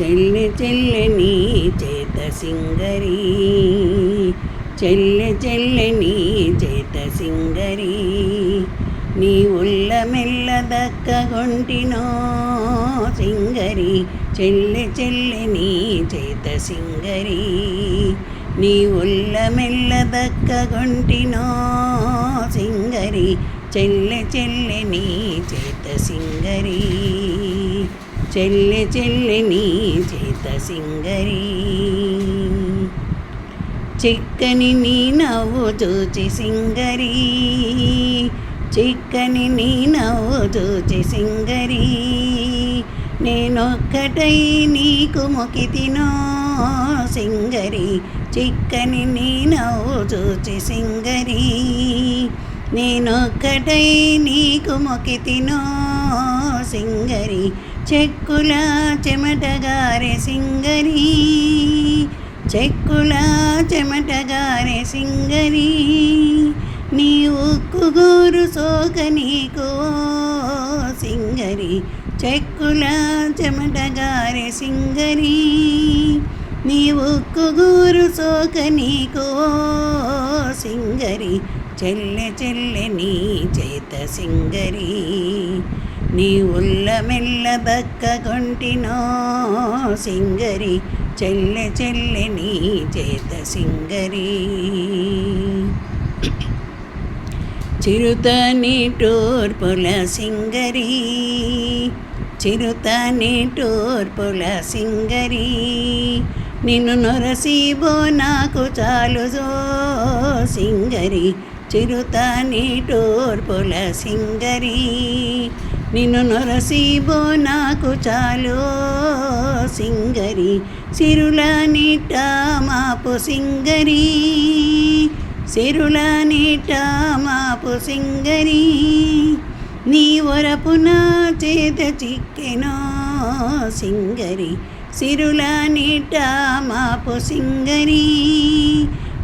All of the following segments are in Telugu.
చెల్లె చెల్లె నీ చేత సింగరి. చెల్లె చెల్లె నీ చేత సింగరి. నీ ఉల్ల మెల్ల దక్కగొంటినో సింగరి. చెల్లె చెల్లె నీ చేత సింగరి. నీ ఉల్ల మెల్ల దక్కగొంటినో సింగరి. చెల్లె చెల్లె నీ చేత సింగరీ. చెల్లె చెల్లె నీ చేత సింగరి. చిక్కని నీ నవ్వు చూచి సింగరి. చిక్కని నీ నవ్వు చూచి సింగరి. నేనొక్కటై నీకు మొకితినో సింగరి. చిక్కని నీ నవ్వు చూచి సింగరీ. నేనొక్కటై నీకు మొకితినో సింగరి. చెక్కుల చెమటగారే సింగరి. చెక్కుల చెమటగారే సింగరి. నీ ఉక్కు గోరు సోక నీకు సింగరి. చెక్కుల చెమటగారే సింగరి. నీ ఉక్కు గోరు సోక నీకు సింగరి చెల్లె చెల్లె నీ చేత సింగరి. నీ ఉల్ల మెల్ల దక్కగొంటినో సింగరి చెల్లె చెల్లె నీ చేత సింగరి. చిరుత నీటూర్పుల సింగరి చిరుత నీటూర్పుల సింగరీ. నిన్ను నొరసీబో నాకు చాలుజో సింగరి చిరుత నీటోర్పుల సింగరి. నిన్ను నొరసీబో నాకు చాలు సింగరి సిరుల నీట మాపు సింగరి. సిరుల నీట మాపు సింగరి నీ వరపు నా చేత చిక్కెనో సింగరి. సిరుల నీట మాపు సింగరి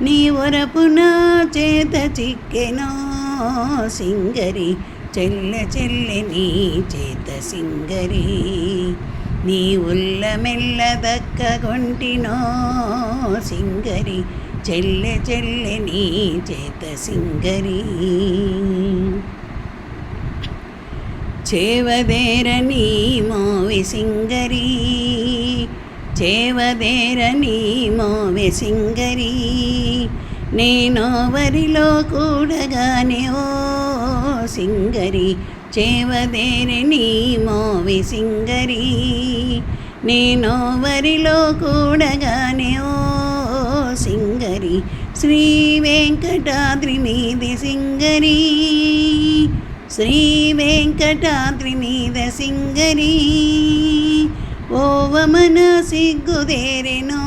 నీ వరపు నా చేత చిక్కెనో సింగరి చెల్ల చెల్లె నీ చేత సింగరి. నీ ఉల్ల మెల్ల దక్కగొంటినో సింగరి చెల్లె చెల్లె నీ చేత సింగరి. చేవదేరని మోవి సింగరి చేవదేరని మోవి సింగరి నేను వరిలో కూడగానే ఓ సింగరి. చేవదేరని మోవి సింగరి నేను వరిలో కూడగానే ఓ సింగరి. శ్రీ వెంకటాద్రి మీది సింగరీ. శ్రీ వెంకటాద్రి మీద సింగరి. ఓవమన సిగ్గుదేరెనో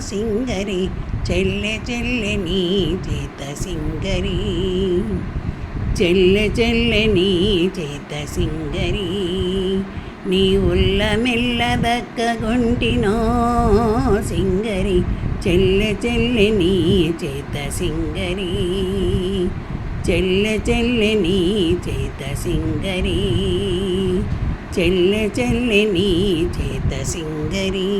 సింగరి చెల్లె చెల్లె నీ చేత సింగరి. చెల్లె చెల్లె నీ చేత సింగరి. నీ ఉల్ల మెల్ల దక్కగొంటినో సింగరి. చెల్లె చెల్లె నీ చేత సింగరి. చెల్లె చెల్లె నీ చేత సింగరి. చెల్లె చెల్లె నీ చేత సింగరీ.